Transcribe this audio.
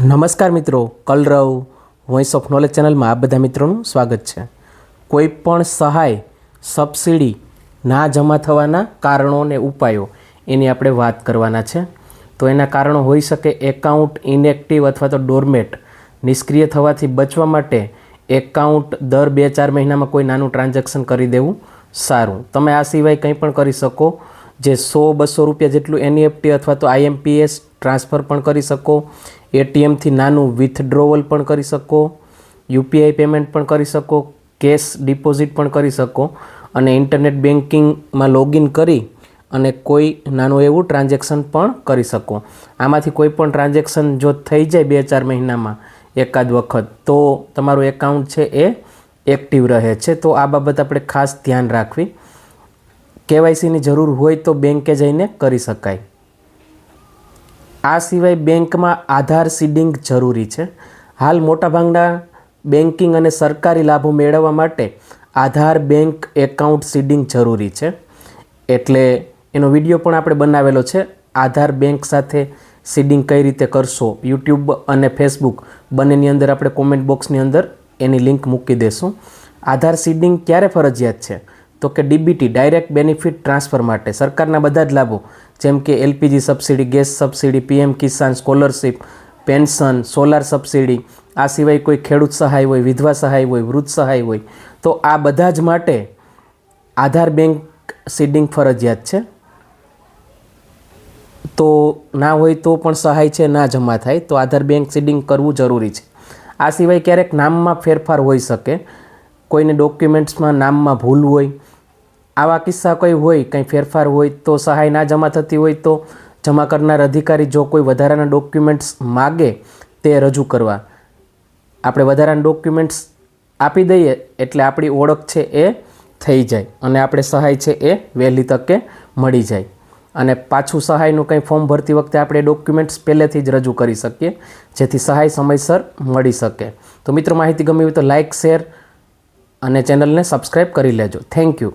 નમસ્કાર મિત્રો, કલરવ voice of knowledge ચેનલમાં આ બધા મિત્રોનું સ્વાગત છે. કોઈ પણ સહાય, સબસિડી ના જમા થવાના કારણો અને ઉપાયો એની આપણે વાત કરવાના છે. તો એના કારણો હોઈ શકે એકાઉન્ટ ઇનએક્ટિવ અથવા તો ડોરમેટ નિષ્ક્રિય થવાથી બચવા માટે એકાઉન્ટ દર બે ચાર મહિનામાં કોઈ નાનું ટ્રાન્ઝેક્શન કરી દેવું સારું. તમે આ સિવાય કંઈ પણ કરી શકો, જે સો બસો રૂપિયા જેટલું એનઈએફટી અથવા તો આઈએમપીએસ ટ્રાન્સફર પણ કરી શકો એટીએમથી નાનું વિથડ્રોવલ પણ કરી શકો, યુપીઆઈ પેમેન્ટ પણ કરી શકો કેશ ડિપોઝિટ પણ કરી શકો અને ઇન્ટરનેટ બેન્કિંગમાં લોગિન કરી અને કોઈ નાનું એવું ટ્રાન્ઝેક્શન પણ કરી શકો. આમાંથી કોઈ પણ ટ્રાન્ઝેક્શન જો થઈ જાય બે ચાર મહિનામાં એકાદ વખત, તો તમારું એકાઉન્ટ છે એ એક્ટિવ રહે છે. તો આ બાબત આપણે ખાસ ધ્યાન રાખવી. કેવાયસીની જરૂર હોય તો બેંકે જઈને કરી શકાય. આ સિવાય બેંકમાં આધાર સીડિંગ જરૂરી છે. હાલ મોટાભાગના બેન્કિંગ અને સરકારી લાભો મેળવવા માટે આધાર, બેંક એકાઉન્ટ સીડિંગ જરૂરી છે. એટલે એનો વીડિયો પણ આપણે બનાવેલો છે. આધાર, બેંક સાથે સીડિંગ કઈ રીતે કરશો? યુટ્યુબ અને ફેસબુક બંનેની અંદર આપણે કોમેન્ટ બોક્સની અંદર એની લિંક મૂકી દેશું. આધાર સીડિંગ ક્યારે ફરજિયાત છે? તો કે ડીબીટી ડાયરેક્ટ બેનિફિટ ટ્રાન્સફર માટે. સરકારના બધા જ લાભો જેમ કે LPG subsidy, gas subsidy, PM Kisan scholarship, pension, solar subsidy, આ સિવાય કોઈ ખેડૂત સહાય હોય, વિધવા સહાય હોય, વૃદ્ધ સહાય હોય, તો આ બધા જ માટે આધાર બેંક સીડિંગ ફરજિયાત છે. તો ના હોય તો પણ સહાય છે, ના જમા થાય, તો આધાર બેંક સીડિંગ કરવું જરૂરી છે. આ સિવાય ક્યારેક નામમાં ફેરફાર હોઈ શકે, કોઈને ડોક્યુમેન્ટ્સમાં નામમાં ભૂલ હોય આવા કિસ્સા કોઈ હોય, કંઈ ફેરફાર હોય તો સહાય ના જમા થતી હોય તો જમા કરનાર અધિકારી જો કોઈ વધારાના ડોક્યુમેન્ટ્સ માગે તે રજૂ કરવા. આપણે વધારાના ડોક્યુમેન્ટ્સ આપી દઈએ એટલે આપણી ઓળખ છે એ થઈ જાય અને આપણે સહાય છે એ વહેલી તકે મળી જાય. અને પાછું સહાયનું કંઈ ફોર્મ ભરતી વખતે આપણે ડોક્યુમેન્ટ્સ પહેલેથી જ રજૂ કરી શકીએ, જેથી સહાય સમયસર મળી શકે. તો મિત્રો, માહિતી ગમી હોય તો લાઇક શેર અને ચેનલને સબસ્ક્રાઈબ કરી લેજો. Thank you.